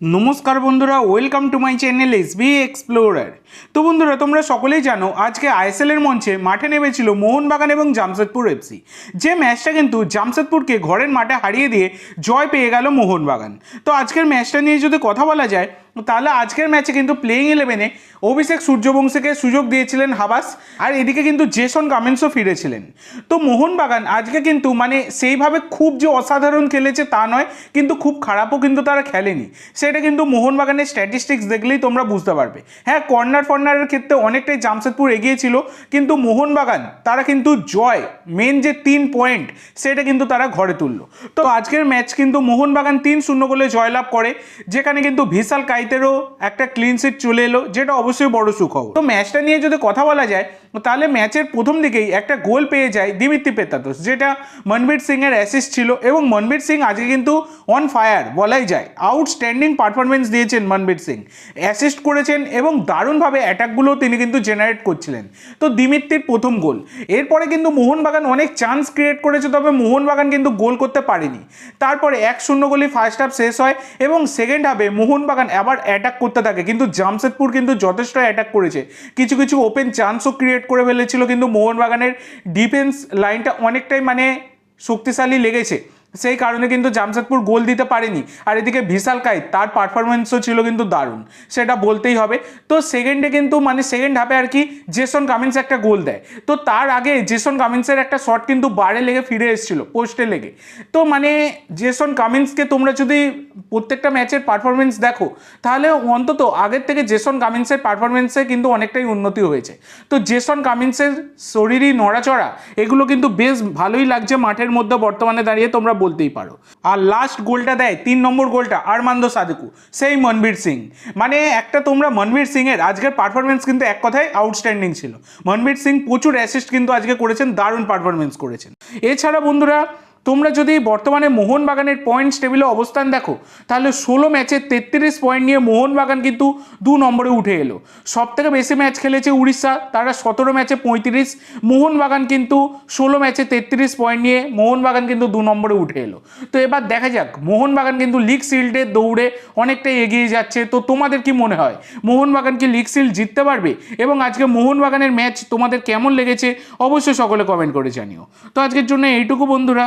নমস্কার বন্ধুরা welcome to my channel S B explorer তো বন্ধুরা, তোমরা সকলেই জানো, আজকে আইএসএল এর মঞ্চে মাঠে নেমেছিল মোহনবাগান এবং জামশেদপুর এফসি যে ম্যাচটা কিন্তু জামশেদপুরকে ঘরের মাঠে হারিয়ে দিয়ে জয় পেয়ে গেল মোহনবাগান। তো আজকের ম্যাচটা নিয়ে যদি কথা বলা যায় তাহলে আজকের ম্যাচে কিন্তু প্লেইং ইলেভেনে অভিষেক সূর্যবংশীকে সুযোগ দিয়েছিলেন হাবাস, আর এদিকে কিন্তু জেসন কামিন্সও ফিরেছিলেন। তো মোহনবাগান আজকে কিন্তু মানে সেইভাবে খুব যে অসাধারণ খেলেছে তা নয়, কিন্তু খুব খারাপও কিন্তু তারা খেলেনি। সেটা কিন্তু মোহনবাগানের স্ট্যাটিস্টিক্স দেখলেই তোমরা বুঝতে পারবে। হ্যাঁ কর্নার ফর্নারের ক্ষেত্রে অনেকটাই জামশেদপুর এগিয়েছিল কিন্তু মোহনবাগান তারা কিন্তু জয় মেন যে তিন পয়েন্ট সেটা কিন্তু তারা ঘরে তুললো। তো আজকের ম্যাচ কিন্তু মোহনবাগান তিন শূন্য গোলে জয়লাভ করে, যেখানে কিন্তু ভিশাল কাইতেরও একটা ক্লিন সিট চলে এলো, যেটা অবশ্যই বড় সুখবর। তো ম্যাচটা নিয়ে যদি কথা বলা যায় তাহলে ম্যাচের প্রথম দিকেই একটা গোল পেয়ে যায় দিমিত্রি পেতাতোস যেটা মনবীর সিং এর অ্যাসিস্ট ছিল এবং মনবীর সিং আজকে কিন্তু অন ফায়ার বলাই যায়। আউটস্ট্যান্ডিং পারফরমেন্স দিয়েছেন মনবীর সিং। অ্যাসিস্ট করেছেন এবং দারুণভাবে অ্যাটাকগুলো তিনি কিন্তু জেনারেট করছিলেন। তো দিমিত্রির প্রথম গোল। এরপরে কিন্তু মোহনবাগান অনেক চান্স ক্রিয়েট করেছে, তবে মোহনবাগান কিন্তু গোল করতে পারেনি। তারপরে এক শূন্য গোলে ফার্স্ট হাফ শেষ হয় এবং সেকেন্ড হাফে মোহনবাগান আবার অ্যাটাক করতে থাকে। কিন্তু জামশেদপুর কিন্তু যথেষ্ট অ্যাটাক করেছে। কিছু কিছু ওপেন চান্সও ক্রিয়েট করে ফেলেছিল কিন্তু মোহনবাগানের ডিফেন্স লাইনটা অনেকটাই মানে শক্তিশালী লেগেছে। সেই কারণে কিন্তু জামশেদপুর গোল দিতে পারেনি। আর এদিকে ভিশাল কাই তার পারফরমেন্সও ছিল কিন্তু দারুণ। সেটা বলতেই হবে। তো সেকেন্ডে কিন্তু মানে সেকেন্ড হাফে আর কি জেসন কামিন্স একটা গোল দেয়। তো তার আগে জেসন কামিন্সের একটা শট কিন্তু বারে লেগে ফিরে এসেছিল পোস্টে লেগে। তো মানে জেসন কামিন্সকে তোমরা যদি প্রত্যেকটা ম্যাচের পারফরমেন্স দেখো, তাহলে অন্তত আগের থেকে জেসন কামিন্সের পারফরমেন্সে কিন্তু অনেকটাই উন্নতি হয়েছে। তো জেসন কামিন্সের শরীরই নড়াচড়া, এগুলো কিন্তু বেশ ভালোই লাগছে মাঠের মধ্যে বর্তমানে দাঁড়িয়ে তোমরা বলতেই পারো। আর লাস্ট গোলটা দেয়, তিন নম্বর গোলটা আরমান্দ সাদেকু, সেই মনবীর সিং। মানে একটা তোমরা মনবীর সিং এর আজকের পারফরমেন্স কিন্তু এক কথায় আউটস্ট্যান্ডিং ছিল। মনবীর সিং প্রচুর অ্যাসিস্ট কিন্তু আজকে করেছেন, দারুণ পারফরমেন্স করেছেন। এছাড়া বন্ধুরা তোমরা যদি বর্তমানে মোহনবাগানের পয়েন্টস টেবিলে অবস্থান দেখো, তাহলে ষোলো ম্যাচে তেত্রিশ পয়েন্ট নিয়ে মোহনবাগান কিন্তু দু নম্বরে উঠে এলো। সব থেকে বেশি ম্যাচ খেলেছে উড়িষ্যা, তারা সতেরো ম্যাচে পঁয়ত্রিশ। মোহনবাগান কিন্তু ষোলো ম্যাচে তেত্রিশ পয়েন্ট নিয়ে মোহনবাগান কিন্তু দু নম্বরে উঠে এলো। তো এবার দেখা যাক, মোহনবাগান কিন্তু লিগ শিল্ডে দৌড়ে অনেকটাই এগিয়ে যাচ্ছে। তো তোমাদের কি মনে হয়, মোহনবাগান কি লিগ শিল্ড জিততে পারবে? এবং আজকে মোহনবাগানের ম্যাচ তোমাদের কেমন লেগেছে? অবশ্যই সকলে কমেন্ট করে জানিও। তো আজকের জন্য এইটুকু বন্ধুরা।